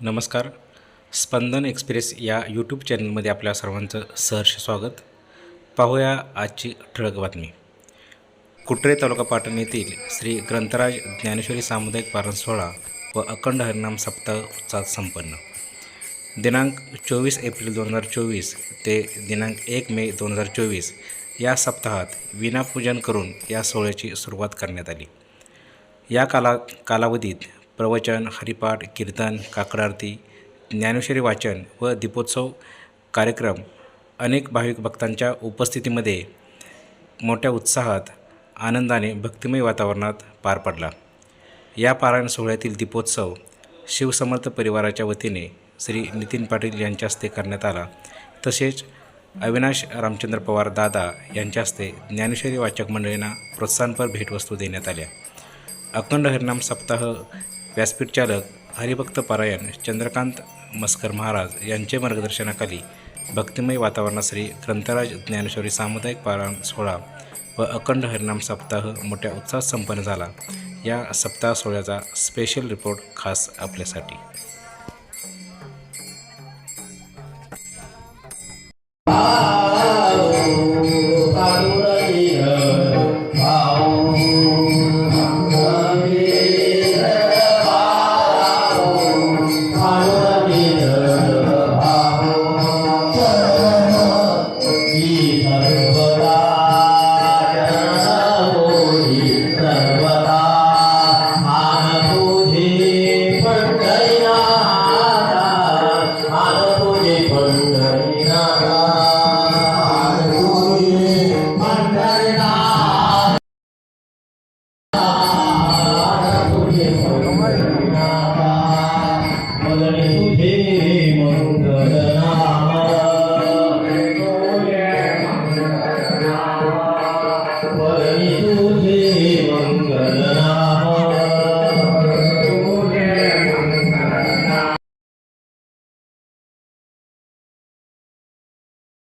नमस्कार. स्पंदन एक्सप्रेस या यूट्यूब चॅनलमध्ये आपल्या सर्वांचं सहर्ष स्वागत. पाहूया आजची ठळक बातमी. कुट्रे तालुका पाटण येथील श्री ग्रंथराज ज्ञानेश्वरी सामुदायिक पारण सोहळा व अखंड हरिनाम सप्ताह उत्साहात संपन्न. दिनांक चोवीस एप्रिल दोन हजार चोवीस ते दिनांक एक मे दोन हजार चोवीस या सप्ताहात विनापूजन करून या सोहळ्याची सुरुवात करण्यात आली. या काला कालावधीत प्रवचन हरिपाठ कीर्तन काकड आरती ज्ञानेश्वरी वाचन व दीपोत्सव कार्यक्रम अनेक भाविक भक्तांच्या उपस्थितीमध्ये मोठ्या उत्साहात आनंदाने भक्तिमय वातावरणात पार पडला. या पारायण सोहळ्यातील दीपोत्सव शिवसमर्थ परिवाराच्या वतीने श्री नितीन पाटील यांच्या हस्ते करण्यात आला. तसेच अविनाश रामचंद्र पवार दादा यांच्या हस्ते ज्ञानेश्वरी वाचक मंडळींना प्रोत्साहनपर भेटवस्तू देण्यात आल्या. अखंड हरिनाम सप्ताह व्यासपीठ चालक हरिभक्त पारायण चंद्रकांत मस्कर महाराज यांचे मार्गदर्शनाखाली भक्तिमय वातावरणात श्री ग्रंथराज ज्ञानेश्वरी सामुदायिक पारायण सोहळा व अखंड हरिनाम सप्ताह मोठ्या उत्साहात संपन्न झाला. या सप्ताह सोहळ्याचा स्पेशल रिपोर्ट खास आपल्यासाठी.